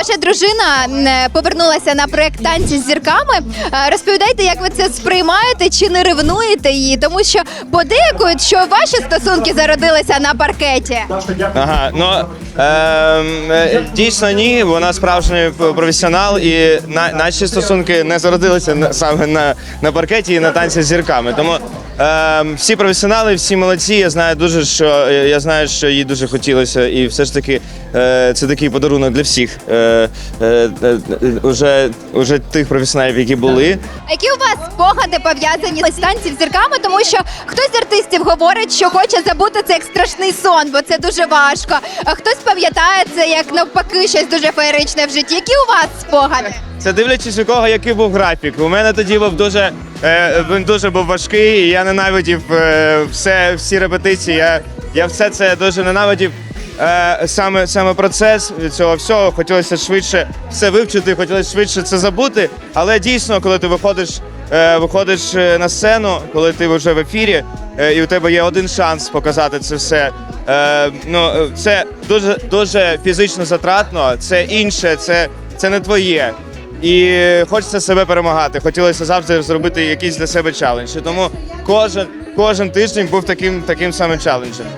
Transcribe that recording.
Ваша дружина е, повернулася на проект танці з зірками. Е, Розповідайте, як ви це сприймаєте, чи не ревнуєте її, тому що подейкують, що ваші стосунки зародилися на паркеті. Ага, ну ем, е, дійсно ні. Вона справжній професіонал, і на, наші стосунки не зародилися саме на, на паркеті і на танці з зірками. Тому ем, всі професіонали, всі молодці. Я знаю дуже, що я знаю, що їй дуже хотілося, і все ж таки е, це такий подарунок для всіх. Е, е, е, е, уже, уже тих професіоналів, які були. А Які у вас спогади пов'язані з танців зірками? Тому що хтось з артистів говорить, що хоче забути це як страшний сон, бо це дуже важко. А хтось пам'ятає це як навпаки щось дуже феєричне в житті. Які у вас спогади? Це дивлячись у кого який був графік. У мене тоді був дуже е, він дуже був важкий. і Я ненавидів е, все, всі репетиції. Я, я все це дуже ненавидів. Е, саме саме процес цього всього хотілося швидше все вивчити, хотілося швидше це забути. Але дійсно, коли ти виходиш, е, виходиш е, на сцену, коли ти вже в ефірі, і у тебе є один шанс показати це все. Ну це дуже дуже фізично затратно. Це інше, це, це не твоє. І хочеться себе перемагати. Хотілося завжди зробити якийсь для себе челендж. Тому кожен, кожен тиждень був таким таким самим челенджем.